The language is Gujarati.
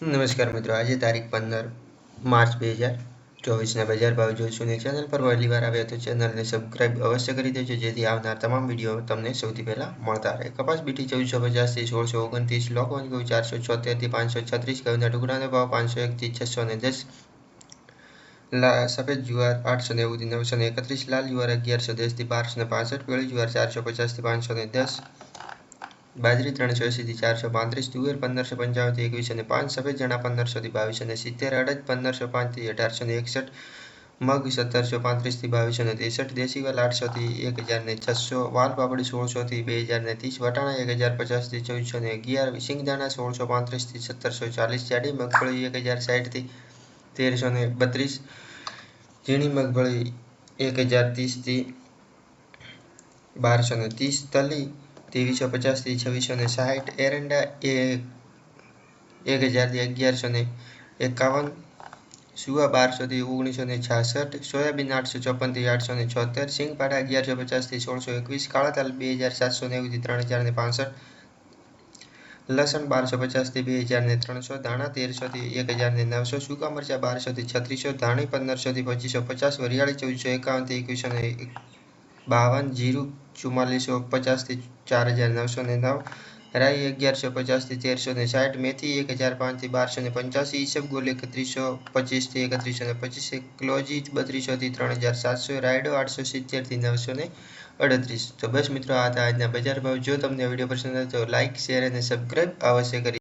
નમસ્કાર મિત્રો, આજે તારીખ પંદર માર્ચ બે હજાર ચોવીસના બજાર ભાવ જોઈશું ને ચેનલ પર પહેલી વાર આવ્યા તો ચેનલને સબસ્ક્રાઇબ અવશ્ય કરી દેજો, જેથી આવનાર તમામ વીડિયો તમને સૌથી પહેલાં મળતા રહે. કપાસ, બીટી ચૌદસો પચાસથી સોળસો ઓગણત્રીસ લોકવન ઘઉં ચારસો છોતેરથી પાંચસો છત્રીસ, ઘઉંના ટુકડાનો ભાવ પાંચસો એકથી છસો ને દસ, લા, સફેદ જુવાર આઠસો નેવુંથી નવસો ને એકત્રીસ, લાલ જુવાર અગિયારસો દસથી બારસો ને પાસઠ, પીળી જુવાર ચારસો પચાસથી પાંચસો ને દસ બાજરી ત્રણસો એંસીથી ચારસો પાંત્રીસ, તુવેર પંદરસો પંચાવનથી એકવીસો ને પાંચ સફેદ ચણા પંદરસોથી બાવીસો ને સિત્તેર અડદ પંદરસો પાંચથી અઢારસો ને એકસઠ, મગ સત્તરસો પાંત્રીસથી બાવીસો ને ત્રેસઠ, દેશી વાલ આઠસોથી એક હજાર ને છસો, વાલ પાપડી સોળસોથી બે હજાર ને ત્રીસ, વટાણા એક હજાર પચાસથી ચૌદસો ને અગિયાર, સિંગદાણા સોળસો પાંત્રીસથી સત્તરસો ચાલીસ, જાડી મગફળી એક હજાર સાઠથી તેરસો ને બત્રીસ, ઝીણી મગફળી એક હજાર ત્રીસથી બારસો ને ત્રીસ, તલી ત્રેવીસો પચાસથી છવ્વીસો ને સાઠ એરંડા એ એક હજારથી અગિયારસો ને એકાવન સુવા બારસોથી ઓગણીસો ને છાસઠ, સોયાબીન આઠસો ચોપનથી આઠસો ને છોતેર સિંગપાડા અગિયારસો પચાસથી સોળસો એકવીસ કાળા તલ બે હજાર સાતસો નેવુંથી ત્રણ હજાર ને પાસઠ, લસણ બારસો પચાસથી બે હજાર ને ત્રણસો, ધાણા તેરસોથી એક હજાર ને નવસો, સૂકા મરચાં બારસોથી છત્રીસો, ધાણી પંદરસોથી પચીસો પચાસ, વરિયાળી ચૌદસો એકાવનથી એકવીસો ને બાવન જીરું ચુમ્માલીસો પચાસથી ચાર હજાર નવસો ને નવ, રાઈ અગિયારસો પચાસથી તેરસો ને સાઠ, મેથી એક હજાર પાંચથી બારસો ને પંચ્યાસી ઈસબગુલ એકત્રીસો પચીસથી એકત્રીસો ને પચીસ ક્લોજી બત્રીસોથી ત્રણ હજાર સાતસો, રાયડો આઠસો સિત્તેરથી નવસો ને અડત્રીસ. તો બસ મિત્રો, આ હતા આજના બજાર ભાવ. જો તમને વીડિયો પસંદ આવે તો લાઇક શેર અને સબસ્ક્રાઈબ અવશ્ય કરી